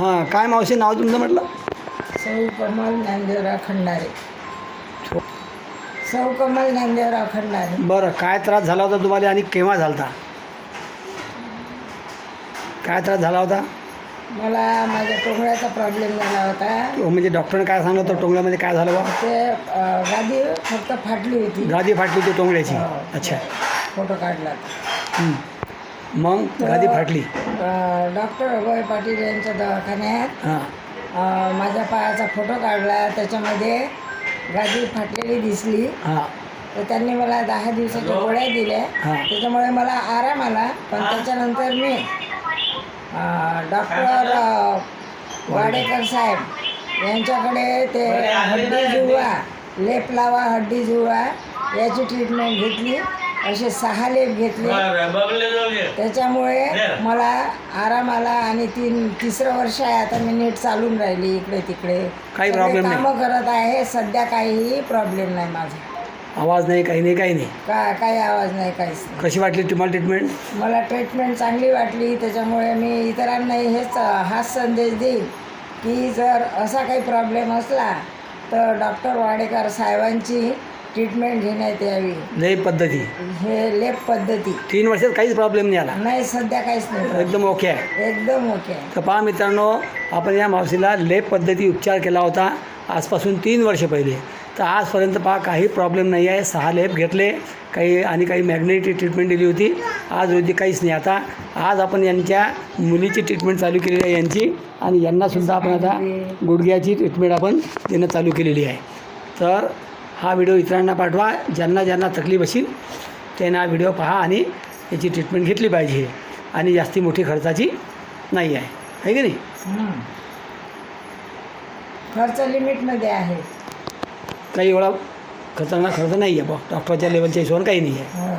हां काय मावशी नाव तुमचं म्हटलं? सौ कमल ज्ञानदेवराव खंडारे. सौ कमल ज्ञानदेवराव खंडारे. बरं काय त्रास झाला होता तुम्हाला आणि केव्हा झाला होता? काय त्रास झाला होता? मला माझ्या टोंगळ्याचा प्रॉब्लेम झाला होता. म्हणजे डॉक्टरने काय सांगलं होतं टोंगल्यामध्ये काय झालं बा? ते अं, गादी फक्त फाटली होती. गादी फाटली होती टोंगल्याची हो. अच्छा. फोटो काढला. हं. मग गादी फाटली. अं, डॉक्टर अभय पाटील यांच्या दवाखान्यात हां. अं, माझ्या पायाचा फोटो काढला त्याच्यामध्ये गादी फाटलेली दिसली. हां. तर त्यांनी मला दहा दिवसाच्या गोळ्या दिल्या. हा. त्याच्यामुळे मला आराम आला. पण त्याच्यानंतर मी अं, डॉक्टर अं, वाडेकर साहेब यांच्याकडे ते हड्डी जुळवा लेप लावा हड्डी जुळवा याची ट्रीटमेंट घेतली. असे सहा लेप घेतले. त्याच्यामुळे मला आराम आला आणि तीन तिसरं वर्ष आहे आता मी नीट चालून राहिली इकडे तिकडे. काही नाही. कामं करत आहे सध्या काहीही प्रॉब्लेम नाही माझा. आवाज नाही काही नाही काही नाही. का काही आवाज नाही काहीच नाही. कशी वाटली तुम्हाला ट्रीटमेंट मला ट्रीटमेंट चांगली वाटली त्याच्यामुळे मी इतरांनाही हेच हाच संदेश देईन की जर असा काही प्रॉब्लेम असला तर डॉक्टर वाडेकर साहेबांची ट्रीटमेंट घेण्यात यावी लय पद्धती. हे लेप पद्धती. तीन वर्षात काहीच प्रॉब्लेम नाही आला. नाही सध्या काहीच नाही एकदम ओके आहे. एकदम ओके आहे. तर पहा मित्रांनो आपण या मावशीला लेप पद्धती उपचार केला होता आजपासून तीन वर्ष पहिले. तर आजपर्यंत पहा काही प्रॉब्लेम नाही आहे. सहा लेप घेतले काही आणि काही मॅग्नेटिक ट्रीटमेंट दिली होती. आज रोजी काहीच नाही. आता आज आपण यांच्या मुलीची ट्रीटमेंट चालू केलेली आहे यांची आणि यांनासुद्धा आपण आता गुडघ्याची ट्रीटमेंट आपण देणं चालू केलेली आहे. तर हा व्हिडिओ इतरांना पाठवा ज्यांना ज्यांना तकलीफ असेल त्यांना हा व्हिडिओ पहा आणि याची ट्रीटमेंट घेतली पाहिजे. आणि जास्ती मोठी खर्चाची नाही आहे. आहे की नाही. खर्च लिमिटमध्ये आहे. काही एवढा खतरनाक खर्च नाही आहे. बा डॉक्टरच्या लेवलच्या हिशोबाने काही नाही आहे. हो.